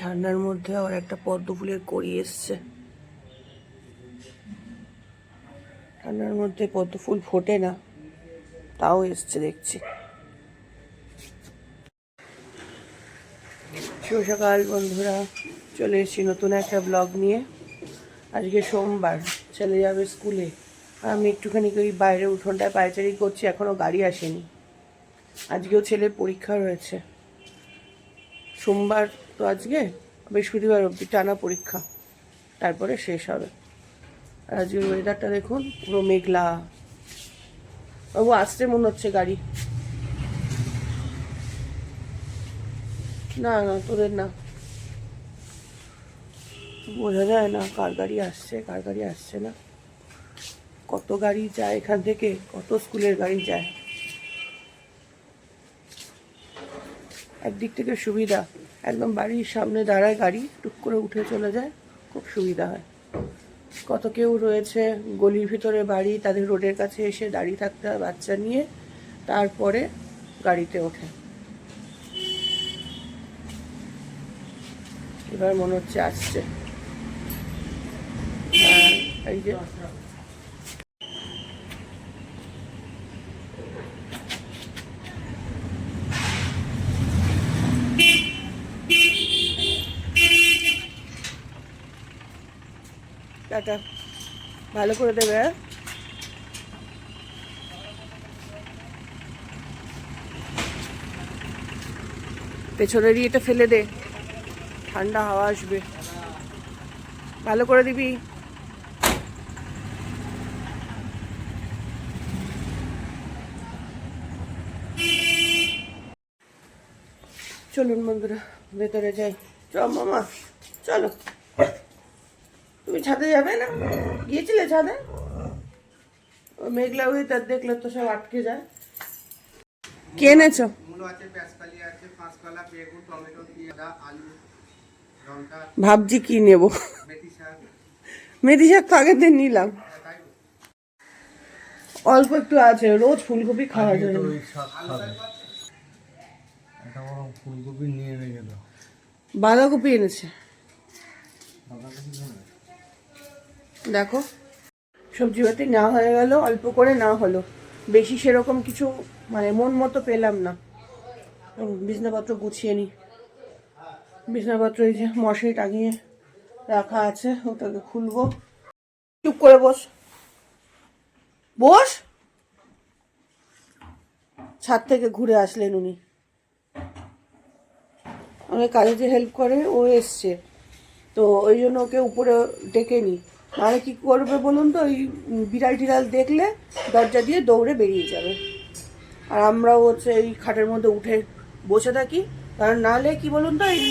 ঠান্ডার মধ্যে আবার একটা পদ্ম ফুলের কড়ি এসছে। ঠান্ডার মধ্যে পদ্ম ফুল ফোটে না, তাও এসছে দেখছি। সকাল বন্ধুরা, চলে এসেছি নতুন একটা ব্লগ নিয়ে। আজকে সোমবার, ছেলে যাবে স্কুলে। আমি একটুখানি ওই বাইরে উঠোনটায় পায়চারি করছি এখনও গাড়ি আসেনি। আজকেও ছেলের পরীক্ষা রয়েছে। সোমবার তো আজকে বৃহস্পতিবার অব্দি টানা পরীক্ষা। তারপরে শেষ হবে। আর আজকের ওয়েদারটা দেখুন, পুরো মেঘলা। বাবু, আসতে মনে হচ্ছে গাড়ি। না না, তোদের না। বোঝা যায় না কার গাড়ি আসছে, কার গাড়ি আসছে না। কত গাড়ি যায় এখান থেকে, কত স্কুলের গাড়ি যায়। একদিক থেকে সুবিধা। একদম বাড়ির সামনে দাঁড়ায় গাড়ি, টুক করে উঠে চলে যায়, খুব সুবিধা হয়। কত কেউ রয়েছে, গলির ভিতরে বাড়ি, তাদের রোডের কাছে এসে দাঁড়িয়ে থাকতে হয় বাচ্চা নিয়ে, তারপরে গাড়িতে ওঠে। এবার মনে হচ্ছে আসছে। এই যে ভালো করে দেবে হ্যাঁ? পেছনেরই এটা ফেলে দে। ঠান্ডা হাওয়া আসবে। ভালো করে দিবি। চলুন বন্ধুরা, ভেতরে যাই। চ মামা, চলো। তুমি ছাদে যাবে না? গিয়েছিলে ছাদে? মেঘলা ওয়েদার দেখলে তো সব আটকে যায়। কে এনেছো মূলো আছে পেঁয়াজকালি আছে কাঁচকলা বেগুন টমেটো পেঁয়াজা আলু লঙ্কা ভাবছি কি নেব। মেথি শাক তো আগের দিন নিলাম। অল্প একটু আছে, রোজ ফুলকপি খাওয়া যায় বাঁধাকপি এনেছে। দেখো, সবজি পাতি না হয়ে গেল, অল্প করে না হলো। বেশি সেরকম কিছু মানে মন মতো পেলাম না। বিছনাপত্র গুছিয়ে নি। বিছনাপত্র এই যে মশারি টাঙিয়ে রাখা আছে, ওটাকে খুলবো। চুপ করে বস। বস? ছাদ থেকে ঘুরে আসলেন উনি। আমাকে কাজে যে হেল্প করে, ও এসছে। তো ওই জন্য ওকে উপরে ডেকে নি। নাহলে কি করবে বলুন তো? ওই বিড়াল টিড়াল দেখলে দরজা দিয়ে দৌড়ে বেরিয়ে যাবে। আর আমরাও হচ্ছে এই খাটের মধ্যে উঠে বসে থাকি। কারণ নাহলে কি বলুন তো, এই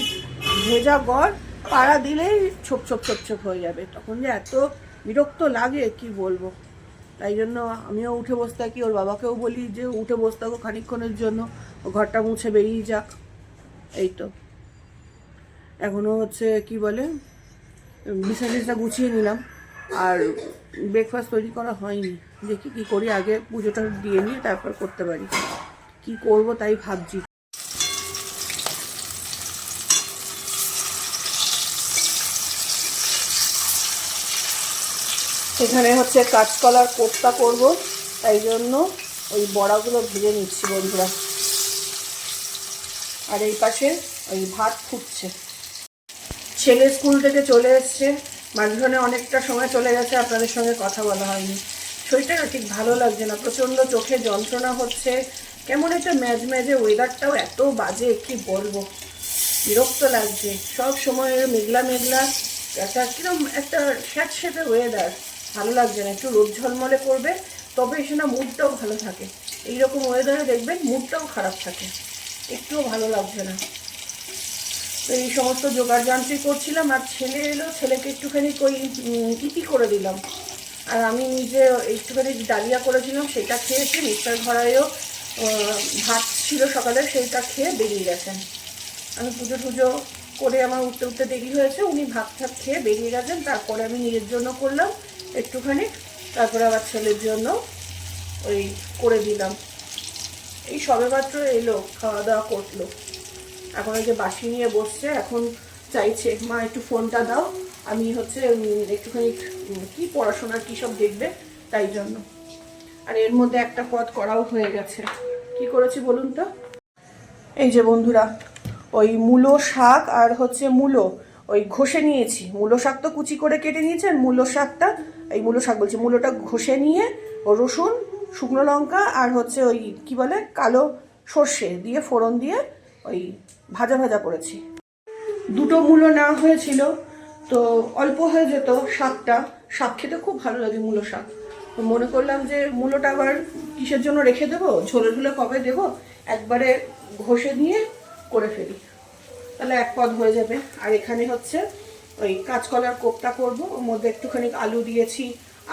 ভেজা ঘর পাড়া দিলেই ছোপ ছোপ ছোপ ছোপ হয়ে যাবে। তখন যে এত বিরক্ত লাগে, কি বলব? তাই জন্য আমিও উঠে বসে থাকি, ওর বাবাকেও বলি যে উঠে বসে থাকো খানিকক্ষণের জন্য ঘরটা মুছে বেরিয়ে যাক। এই তো। এখনও হচ্ছে, কি বলে? বিছানা গুছিয়ে নিলাম। আর ব্রেকফাস্ট তৈরি করা হয়নি। দেখি কি করি, আগে পুজোটা দিয়ে নিয়ে তারপর করতে পারি। কি করব তাই ভাবছি। এখানে হচ্ছে কাঁচকলার কোপ্তা করব। তাই জন্য ওই বড়াগুলো ভেজে নিচ্ছি বন্ধুরা। আর এই পাশে ওই ভাত ফুটছে। ছেলে স্কুল থেকে চলে এসছে। মাঝখানে অনেকটা সময় চলে গেছে, আপনাদের সঙ্গে কথা বলা হয়নি। শরীরটা না ঠিক ভালো লাগছে না, প্রচণ্ড চোখে যন্ত্রণা হচ্ছে। কেমন একটা ম্যাজ ম্যাজে ওয়েদারটাও এত বাজে, কি বলব? বিরক্ত লাগছে। সব সময় মেঘলা মেঘলা, একটা কিরম একটা স্যাঁতস্যাঁতে ওয়েদার ভালো লাগছে না, একটু রোদ ঝলমলে করবে, তবে না মুডটাও ভালো থাকে। এইরকম ওয়েদারে দেখবেন মুডটাও খারাপ থাকে। একটুও ভালো লাগছে না। তো এই সমস্ত জোগাড় যান্ত্রী করছিলাম আর ছেলে এলো ছেলেকে একটুখানি উম, ইটি করে দিলাম? আর আমি নিজে একটুখানি ডালিয়া করেছিলাম সেটা খেয়েছি মিস্টার ঘরাইও আহ, ভাত ছিল সকালে সেইটা খেয়ে বেরিয়ে গেছেন। আমি পুজো টুজো করে আমার উঠতে উঠতে দেরি হয়েছে উনি ভাত ঠাত খেয়ে বেরিয়ে গেছেন তারপরে আমি নিজের জন্য করলাম একটুখানি তারপরে আবার ছেলের জন্য ওই করে দিলাম। এই সবেমাত্র এলো খাওয়া দাওয়া করল। এখন ওই যে বাসি নিয়ে বসছে, এখন চাইছে, মা, একটু ফোনটা দাও, আমি হচ্ছে একটুখানি কি পড়াশোনার কী সব দেখবে? তাই জন্য। আর এর মধ্যে একটা পদ করাও হয়ে গেছে। কি করেছি বলুন তো? এই যে বন্ধুরা, ওই মূলো শাক আর হচ্ছে মূলো, ওই ঘষে নিয়েছি। মূলো শাক তো কুচি করে কেটে নিয়েছি আর মূলো শাকটা, এই মূলো শাক বলছি, মূলোটা ঘষে নিয়ে রসুন, শুকনো লঙ্কা আর হচ্ছে ওই, কি বলে, কালো সর্ষে দিয়ে, ফোড়ন দিয়ে ওই ভাজা ভাজা করেছি। দুটো মূলো নেওয়া হয়েছিল, তো অল্প হয়ে যেত শাকটা। শাক খেতে খুব ভালো লাগে মূলো শাক। তো মনে করলাম যে মূলোটা আবার কিসের জন্য রেখে দেবো? ঝোলে ঝোলে কবে দেবো? একবারে ঘষে নিয়ে করে ফেলি। তাহলে এক পদ হয়ে যাবে। আর এখানে হচ্ছে ওই কাঁচকলার কোপ্তা করব। ওর মধ্যে একটুখানি আলু দিয়েছি,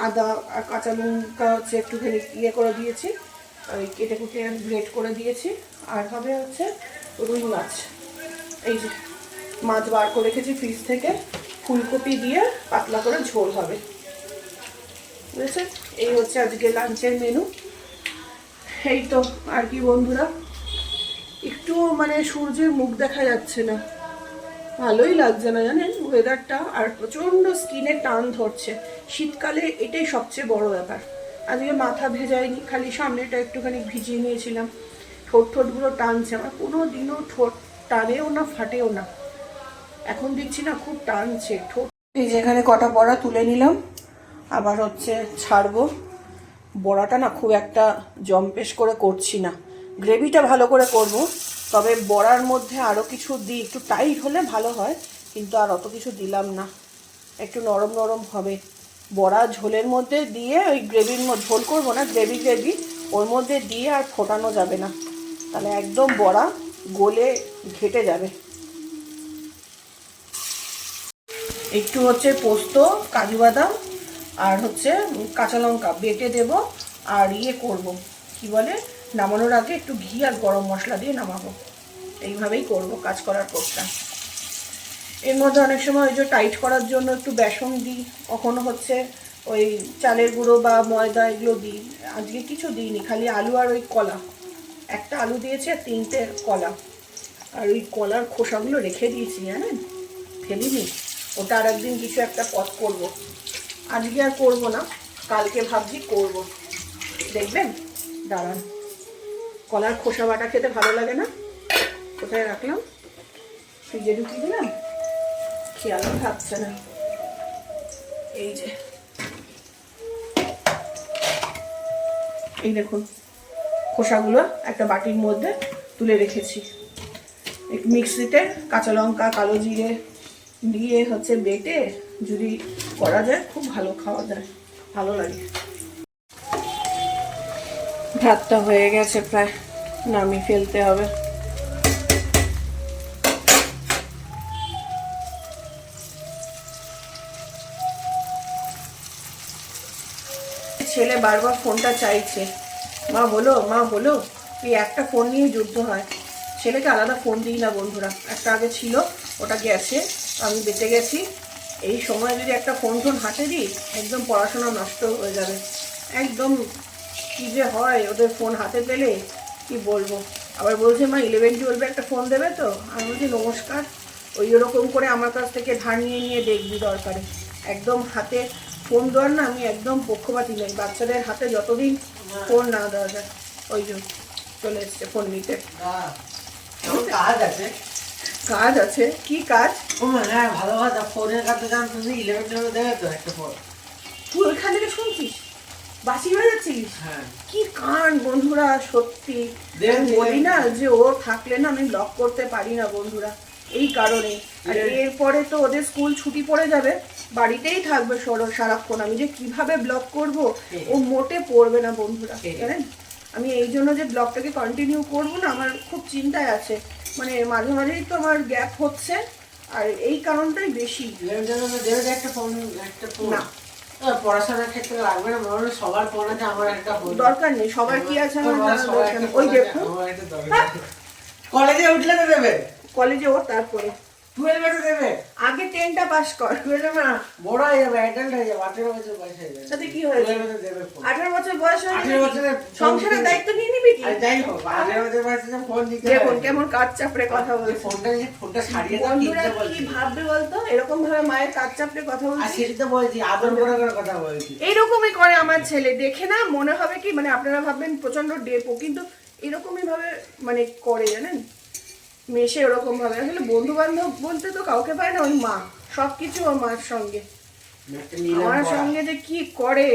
আদা আর কাঁচা লঙ্কা হচ্ছে একটুখানি ইয়ে করে দিয়েছি। ওই কেটে কুটে গ্রেট করে দিয়েছি। আর হবে হচ্ছে রুই মাছ। এই যে মাছ বার করে রেখেছি ফ্রিজ থেকে, ফুলকপি দিয়ে পাতলা করে ঝোল হবে। বুঝেছে? এই হচ্ছে আজকে লাঞ্চের মেনু এই তো, আর কি বন্ধুরা? একটু মানে সূর্যের মুখ দেখা যাচ্ছে না। ভালোই লাগছে না জানেন? ওয়েদারটা আর প্রচণ্ড স্কিনে টান ধরছে। শীতকালে এটাই সবচেয়ে বড় ব্যাপার। আজকে মাথা ভেজায়নি, খালি সামনেটা একটুখানি ভিজিয়ে নিয়েছিলাম। ঠোঁট ঠোঁটগুলো টানছে। আমার কোনো দিনও ঠোঁট টানেও না, ফাটেও না। এখন দেখছি না খুব টানছে। ঠোঁট এই যেখানে কটা বড়া তুলে নিলাম। আবার হচ্ছে ছাড়বো। বড়াটা না খুব একটা জম্পেশ করে করছি না। গ্রেভিটা ভালো করে করব। তবে বড়ার মধ্যে আরও কিছু দিই। একটু টাইট হলে ভালো হয়, কিন্তু আর অত কিছু দিলাম না। একটু নরম নরম হবে। বড়া ঝোলের মধ্যে দিয়ে ওই গ্রেভির মধ্যে ঝোল করব না, গ্রেভি গ্রেভি। ওর মধ্যে দিয়ে আর ফোটানো যাবে না। তাহলে একদম বড়া গলে ঘেটে যাবে। একটু হচ্ছে পোস্ত, কাজু বাদাম, আর হচ্ছে কাঁচা লঙ্কা বেটে দেব আর ইয়ে করব। কি বলে? নামানোর আগে একটু ঘি আর গরম মশলা দিয়ে নামাবো। এইভাবেই করব কাজ করার কোর্সটা এর মধ্যে অনেক সময় ওই যে টাইট করার জন্য একটু বেসন দিই। কখনো হচ্ছে ওই চালের গুঁড়ো বা ময়দা এগুলো দিই। আজকে কিছু দিইনি, খালি আলু আর ওই কলা। একটা আলু দিয়েছি আর তিনটে কলা। আর ওই কলার খোসাগুলো রেখে দিয়েছি, জানেন? ফেলিনি। ওটা আর একদিন কিছু একটা পথ করব। আজকে আর করব না, কালকে ভাবছি করব। দেখবেন? দাঁড়ান। কলার খোসা বাটা খেতে ভালো লাগে না? কোথায় রাখলাম? ফ্রিজে ঢুকিয়ে দিলাম? খেয়াল থাকছে না। এই যে। এই দেখুন খোসাগুলো একটা বাটির মধ্যে তুলে রেখেছি। মিক্সিতে কাঁচা লঙ্কা, কালো জিরে দিয়ে হচ্ছে বেটে যদি করা যায়, খুব ভালো খাওয়া যায়, ভালো লাগে। ভাতটা হয়ে গেছে প্রায়, নামিয়ে ফেলতে হবে। ছেলে বারবার ফোনটা চাইছে। মা বলো মা বলো, এই একটা ফোন নিয়ে যুদ্ধ হয়। ছেলেকে আলাদা ফোন দিই না বন্ধুরা। একটা আগে ছিল, ওটা গেছে, আমি বেঁচে গেছি। এই সময় যদি একটা ফোন ফোন হাতে দিই, একদম পড়াশোনা নষ্ট হয়ে যাবে। একদম কী যে হয়, ওদের ফোন হাতে পেলে কি বলব? আবার বলছে, মা ইলেভেন টুয়েলভে একটা ফোন দেবে তো? আমি বলছি, নমস্কার। ওই ওরকম করে আমার কাছ থেকে ধার নিয়ে নিয়ে দেখবি দরকারে। একদম হাতে ফোন দেওয়ার না আমি একদম পক্ষপাতি নই। বাচ্চাদের হাতে যতদিন ফোন না যায়। ওই জন্য চলে এসছে ফোন নিতে। কাজ আছে। কাজ আছে কি কাজ? ও মানে ভালো কথা ফোনের কাছে জান তুমি ইলেভেন টুয়েলভ দেবে তো একটা ফোন তুই ওইখান থেকে শুনছিস? বাসি বাজাচ্ছিস হ্যাঁ। কি কান বন্ধুরা সত্যি। বলি না যে ও থাকলে না আমি ব্লক করতে পারি না বন্ধুরা। এই কারণে। আর এরপরে তো ওদের স্কুল ছুটি পড়ে যাবে বাড়িতেই থাকবে সর- সারাক্ষণ। আমি যে কীভাবে ব্লক করব। ও মোটে পড়বে না বন্ধুরা জানেন? আমি এই জন্য যে ব্লগটাকে কন্টিনিউ করব না আমার খুব চিন্তায় আছে। মানে মাঝে মাঝেই তো আমার গ্যাপ হচ্ছে আর এই কারণটাই বেশি। একটা ফোন একটা ফোন না। পড়াশোনার ক্ষেত্রে লাগবে না মনে সবার পড়াতে আমার একটা দরকার নেই সবার কি আছে আমার। ওই দেখুন। কলেজে উঠলে তো দেবে। কলেজে ওর তারপরে। টুয়েলভে তো দেবে। আগে টেনটা পাস কর। টুয়েলভে না বড় হয়ে যাবে অ্যাডাল্ট হয়ে যাবে আঠেরো বছর বয়স হয়ে যাবে। তাতে কি হয়েছে? টুয়েলভে দেবে ফোন বছর বয়স হয়ে আঠেরো গেলে সংসারের দায়িত্ব নিয়ে নিবি কি? যাই হোক আঠেরো বছর বয়সে তো ফোন দিতে দেখুন কেমন কাজ চাপড়ে কথা বলছে। ফোনটা নিয়ে ফোনটা ছাড়িয়ে দাও বন্ধুরা কি ভাববে বলতো? এরকম ভাবে মায়ের কাজ চাপড়ে কথা আর সেটা তো বলছি আদর করে করে কথা বলছি। এইরকমই করে আমার ছেলে। দেখে না মনে হবে কি? মানে আপনারা ভাববেন প্রচণ্ড ডেপো কিন্তু এরকমই ভাবে মানে করে জানেন? মেশে ওরকম ভাবে আসলে বন্ধু বান্ধব বলতে তো কাউকে পায় না ওই মা। সবকিছু ওর মার সঙ্গে আমার সঙ্গে যে কি করে?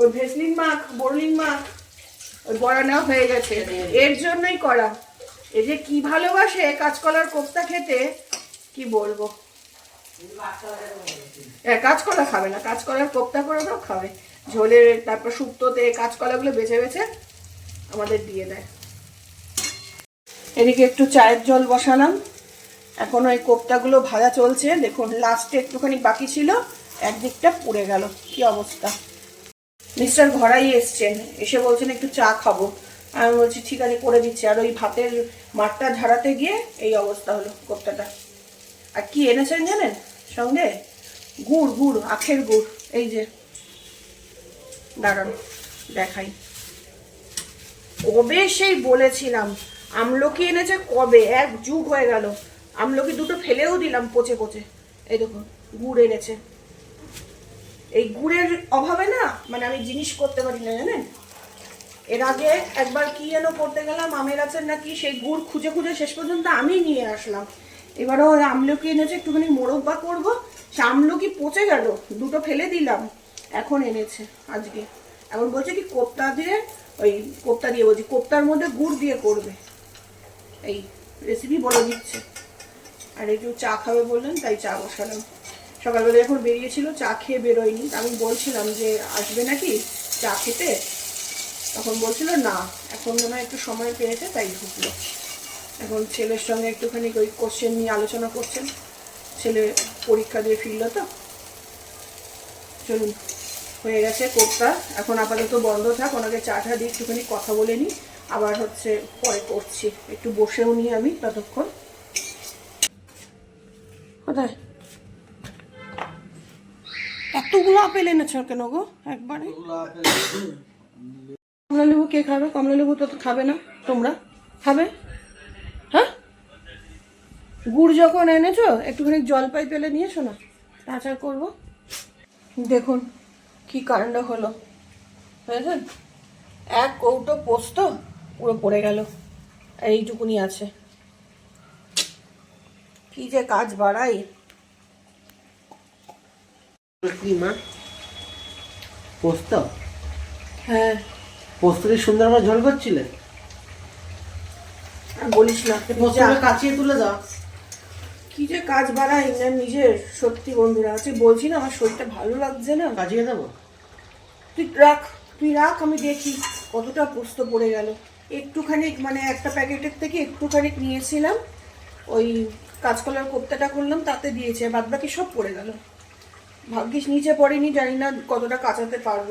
ওই ভেসলিন মাখ বোরলিন মাখ ওই হয়ে গেছে। এর জন্যই করা। এই যে কি ভালোবাসে কাঁচকলার কোপ্তা খেতে কি বলব? হ্যাঁ কাঁচকলা খাবে না। কাঁচকলার কোপ্তা করে দাও খাবে। ঝোলে, তারপর শুক্তোতে, কাঁচকলাগুলো বেছে বেছে আমাদের দিয়ে দেয়। এদিকে একটু চায়ের জল বসালাম। এখন ওই কোপ্তাগুলো ভাজা চলছে। দেখুন লাস্টে একটুখানি বাকি ছিল, একদিকটা পুড়ে গেল। কি অবস্থা? মিস্টার ঘরাই এসছেন, এসে বলছেন একটু চা খাব। আমি বলছি, ঠিক আছে, করে দিচ্ছি। আর ওই ভাতের মাঠটা ঝাড়াতে গিয়ে এই অবস্থা হলো কোপ্তাটা। আর কি এনেছেন জানেন? সঙ্গে? গুড় গুড়, আখের গুড়, এই যে। দাঁড়ান, দেখাই। কবে সেই বলেছিলাম? আমলকি এনেছে কবে? এক যুগ হয়ে গেল। আমলকি দুটো ফেলেও দিলাম পচে পচে। এই দেখুন, গুড় এনেছে। এই গুড়ের অভাবে না মানে আমি জিনিস করতে পারি না, জানেন? এর আগে একবার কি যেন করতে গেলাম, আমের গাছের নাকি সেই গুড় খুঁজে খুঁজে শেষ পর্যন্ত আমি নিয়ে আসলাম। এবারও আমলকি এনেছে, একটুখানি মোরব্বা করব, সে আমলকি পচে গেল, দুটো ফেলে দিলাম। এখন এনেছে আজকে। এখন বলছে কি, কোপ্তা দিয়ে, ওই কোপ্তা দিয়ে বলছি, কোপ্তার মধ্যে গুড় দিয়ে করবে। এই রেসিপি বলে দিচ্ছে। আর একটু চা খাবে বললেন, তাই চা বসালাম। সকালবেলা যখন বেরিয়েছিল, চা খেয়ে বেরোয়নি। আমি বলছিলাম যে, আসবে নাকি চা খেতে? তখন বলছিল, না, এখন মনে একটু সময় পেয়েছে, তাই ঢুকলো। এখন ছেলের সঙ্গে একটুখানি ওই কোশ্চেন নিয়ে আলোচনা করছেন। ছেলে পরীক্ষা দিয়ে ফিরলো তো। চলুন। হয়ে গেছে কোপটা। এখন আপাতত বন্ধ থাক, ওনাকে চাটা দিয়ে একটুখানি কথা বলে নিই। আবার হচ্ছে পরে করছি। একটু বসেও নিই আমি ততক্ষণ। কোথায়? এতগুলো আপেল এনেছো কেন গো? একবারে। কমলা লেবু কে খাবে? কমলা লেবু তো খাবে না। তোমরা? খাবে? হ্যাঁ? গুড় যখন এনেছো, একটুখানি জলপাই পেলে নিয়ে এসো না। আচার করব। দেখুন কি কাণ্ড হলো? বুঝেছেন এক কৌটো পোস্ত পুরো পড়ে গেল। এইটুকুনি আছে। কি যে কাজ বাড়াই। কি মা? পোস্ত? হ্যাঁ। পোস্ত কি সুন্দর করে ঝোল করছিলে? বলিস না কাচিয়ে তুলে দাও। কি যে কাজ বাড়াই না নিজের সত্যি বন্ধুরা। আছে বলছি না আমার শরীরটা ভালো লাগছে না? কাচিয়ে দেবো তুই রাখ তুই রাখ আমি দেখি কতটা পোস্ত পড়ে গেল। একটুখানি মানে একটা প্যাকেটের থেকে একটুখানি নিয়েছিলাম ওই কাঁচকলার কোপ্তাটা করলাম তাতে দিয়েছে বাদ বাকি সব পড়ে গেল। ভাগ্যিস নিচে পড়েনি জানি না কতটা কাঁচাতে পারব।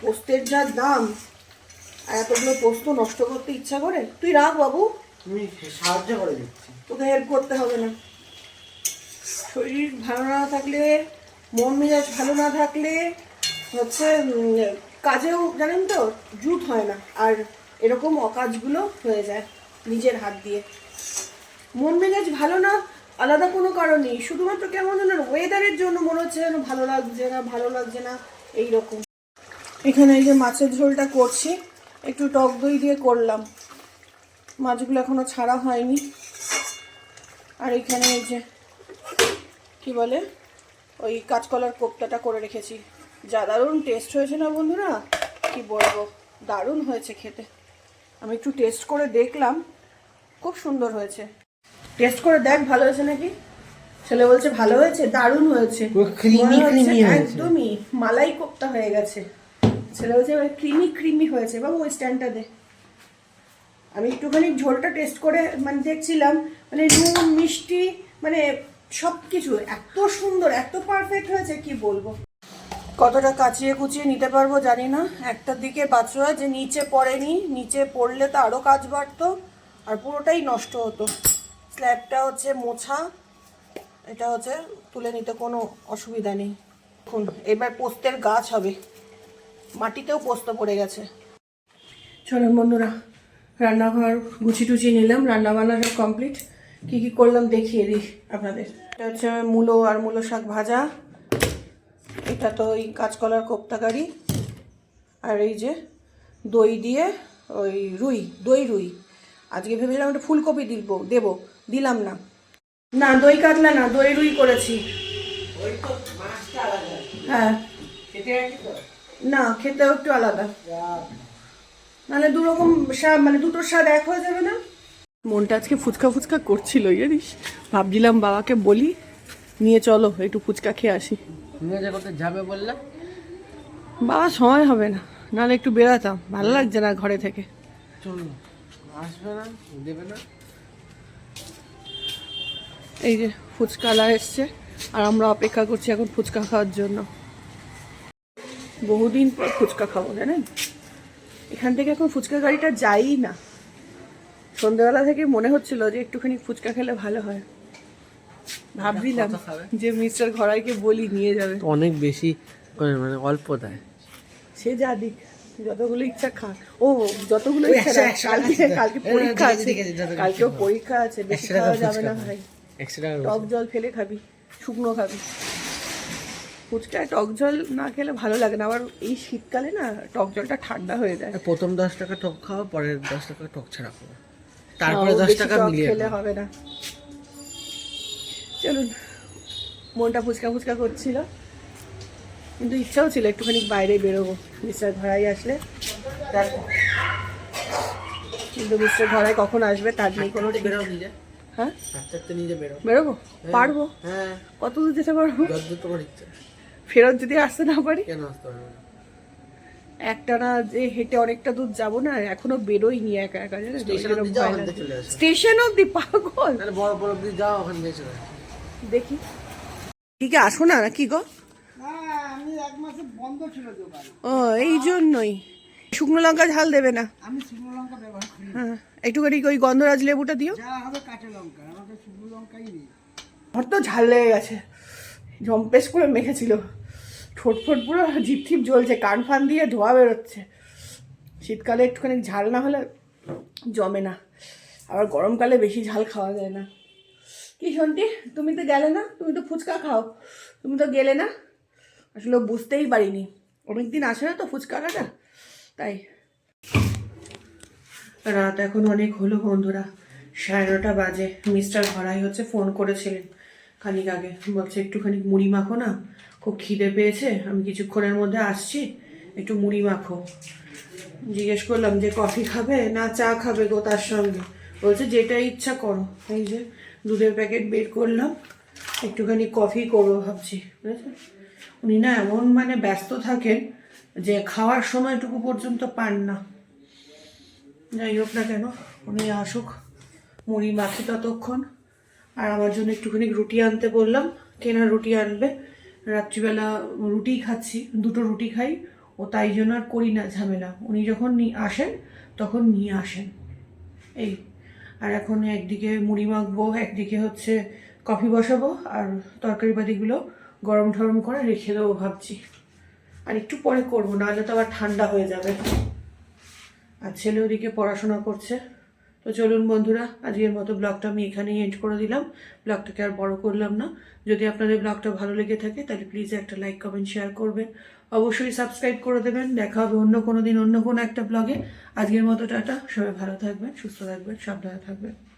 পোস্তের যা দাম আর এতগুলো পোস্ত নষ্ট করতে ইচ্ছা করে। তুই রাখ বাবু। তুমি সাহায্য করে দিচ্ছি। তোকে হেল্প করতে হবে না। শরীর ভালো না থাকলে, মন মেজাজ ভালো না থাকলে হচ্ছে কাজেও জানেন তো, জুট হয় না। আর এরকম অকাজগুলো হয়ে যায় নিজের হাত দিয়ে। মন মেজাজ ভালো না, আলাদা কোনো কারণ নেই শুধুমাত্র কেমন যেন ওয়েদারের জন্য মনে হচ্ছে যেন ভালো লাগছে না, ভালো লাগছে না এই রকম এখানে এই যে মাছের ঝোলটা করছি, একটু টক দই দিয়ে করলাম। মাছগুলো এখনও ছাড়া হয়নি। আর এখানে এই যে কি বলে ওই কাঁচকলার কোপ্তাটা করে রেখেছি। যা দারুণ টেস্ট হয়েছে না বন্ধুরা? কি বলব দারুণ হয়েছে খেতে। আমি একটু টেস্ট করে দেখলাম খুব সুন্দর হয়েছে। টেস্ট করে দেখ ভালো হয়েছে নাকি? ছেলে বলছে ভালো হয়েছে দারুণ হয়েছে। একদমই মালাই কোপ্তা হয়ে গেছে। ছেলে বলছে ক্রিমি ক্রিমি হয়েছে। বাবু ওই স্ট্যান্ডটা দে। আমি একটুখানি ঝোলটা টেস্ট করে মানে দেখছিলাম মানে নুন, মিষ্টি মানে সব কিছু এত সুন্দর, এত পারফেক্ট হয়েছে, কি বলব? কতটা কাচিয়ে কুচিয়ে নিতে পারব জানি না। একটার দিকে বাচ্চা যে নিচে পড়েনি, নিচে পড়লে তো আরও কাজ বাড়তো, আর পুরোটাই নষ্ট হতো। স্ল্যাবটা হচ্ছে মোছা, এটা হচ্ছে তুলে নিতে কোনো অসুবিধা নেই। দেখুন, এবার পোস্তের গাছ হবে, মাটিতেও পোস্ত পড়ে গেছে। চলুন বন্ধুরা রান্নাঘর গুছি টুচি নিলাম রান্না বান্না সব কমপ্লিট কী কী করলাম দেখিয়ে দিই আপনাদের। এটা হচ্ছে মূলো আর মূলো শাক ভাজা। এটা তো ওই কাঁচকলার কোপ্তাকারি আর এই যে দই দিয়ে ওই রুই দই রুই। আজকে ভেবেছিলাম একটা ফুলকপি দিব দেবো দিলাম না। না দই কাতলা না দই রুই করেছি। হ্যাঁ। না খেতেও একটু আলাদা। নাহলে দু রকম স্বাদ মানে দুটো স্বাদ এক হয়ে যাবে না? মনটা আজকে ফুচকা ফুচকা করছিল জানিস? ভাবছিলাম বাবাকে বলি নিয়ে চলো একটু ফুচকা খেয়ে আসি। যাবে বললে? বাবা সময় হবে না। নাহলে একটু বেরাতাম ভালো লাগছে না ঘরে থেকে। চলো আসবে না দেবে না। এই যে ফুচকালা এসছে আর আমরা অপেক্ষা করছি এখন ফুচকা খাওয়ার জন্য। বহুদিন পর ফুচকা খাব জানেন এখান থেকে এখন ফুচকা গাড়িটা যাই না। সন্ধ্যেবেলা থেকে মনে হচ্ছিল যে একটুখানি ফুচকা খেলে ভালো হয়। ভাবছিলাম যে মিস্টার ঘরাইকে বলি নিয়ে যাবে। অনেক বেশি করে মানে অল্প দেয়। সে যা দিক যতগুলো ইচ্ছা খা। ও যতগুলো ইচ্ছা একশো, কালকে কালকে হ্যাঁ, পরীক্ষা আছে, কালকেও পরীক্ষা আছে। বেশি খাওয়া যাবে না ভাই। টক জল ফেলে খাবি শুকনো খাবি। ফুচকায় টক জল না খেলে ভালো লাগে না। আবার এই শীতকালে না টক জলটা ঠান্ডা হয়ে যায়। প্রথম দশ টাকা টক খাওয়া পরের দশ টাকা টক ছাড়া খাওয়া তারপরে দশ টাকা মিলিয়ে খেলে হবে না। চলুন মনটা ফুচকা ফুচকা করছিল। কিন্তু ইচ্ছাও ছিল একটুখানি বাইরে বেরোবো। মিস্টার ঘরাই আসলে। দেখো কিন্তু মিস্টার ঘরাই কখন আসবে তার নেই কোনো ঠিক বেরো হ্যাঁ? নিজে বেরোবো। পারব? হ্যাঁ। কত দূর যেতে পারব? তোমার ইচ্ছা। ফেরত যদি আসতে না পারি? কেন আসতে পারবে না? একটা না যে হেঁটে অনেকটা দূর যাব না এখনও বেরোইনি একা একা স্টেশন অব্দি পাগল! বড় বড় অব্দি যাও ওখান থেকে চলে দেখি। ঠিক আসো না কি গো? আমি এক মাসে বন্ধ ছিল দোকান। ও এই জন্যই। শুকনো লঙ্কা ঝাল দেবে না? আমি শুকনো লঙ্কা ব্যবহার করি হ্যাঁ একটুখানি ওই গন্ধরাজ লেবুটা দিও। যা হবে কাঁচা লঙ্কা আমাকে শুকনো লঙ্কাই নেই আমার তো ঝাল লেগে গেছে। জম্পেস করে মেখেছিল। ঠোঁট ফোট পুরো জিপ ঠিপ জ্বলছে, কান ফান দিয়ে ধোয়া বেরোচ্ছে। শীতকালে একটুখানি ঝাল না হলে জমে না। আবার গরমকালে বেশি ঝাল খাওয়া যায় না। কি শুনতি তুমি তো গেলে না? তুমি তো ফুচকা খাও। তুমি তো গেলে না? আসলে বুঝতেই পারিনি। অনেক দিন আসে না তো ফুচকাটা তাই। রাত এখন অনেক হলো বন্ধুরা। সাড়ে নটা বাজে। মিস্টার ঘরাই হচ্ছে ফোন করেছিলেন। খানিক আগে বলছে একটুখানি মুড়ি মাখো না? খুব খিদে পেয়েছে, আমি কিছুক্ষণের মধ্যে আসছি, একটু মুড়ি মাখো। জিজ্ঞেস করলাম যে, কফি খাবে না চা খাবে গো তার সঙ্গে? বলছে, যেটা ইচ্ছা করো। এই যে দুধের প্যাকেট বের করলাম, একটুখানি কফি করব ভাবছি বুঝেছেন উনি না এমন মানে ব্যস্ত থাকেন যে খাওয়ার সময়টুকু পর্যন্ত পান না। যাই হোক না কেন, উনি আসুক, মুড়ি মাখি ততক্ষণ। আর আমার জন্য একটুখানি রুটি আনতে বললাম। কেনা রুটি আনবে। রাত্রিবেলা রুটি খাচ্ছি, দুটো রুটি খাই। ও তাই জন্য আর করি না ঝামেলা। উনি যখন নি- আসেন, তখন নিয়ে আসেন। এই, আর এখন একদিকে মুড়ি মাখবো, একদিকে হচ্ছে কফি বসাবো, আর তরকারি পাতিগুলো গরম ঠরম করে রেখে দেবো ভাবছি। আর একটু পরে করব, নাহলে তো আবার ঠান্ডা হয়ে যাবে। আর ছেলে ওদিকে পড়াশোনা করছে। তো চলুন বন্ধুরা, আজকের মতো ব্লগটা আমি এখানেই এন্ড করে দিলাম। ব্লগটাকে আর বড় করলাম না। যদি আপনাদের ব্লগটা ভালো লেগে থাকে, তাহলে প্লিজ একটা লাইক কমেন্ট শেয়ার করবেন। অবশ্যই সাবস্ক্রাইব করে দেবেন। দেখা হবে অন্য কোনো দিন, অন্য কোনো একটা ব্লগে। আজকের মতো টাটা। সবাই ভালো থাকবেন, সুস্থ থাকবেন, সাবধানে থাকবেন।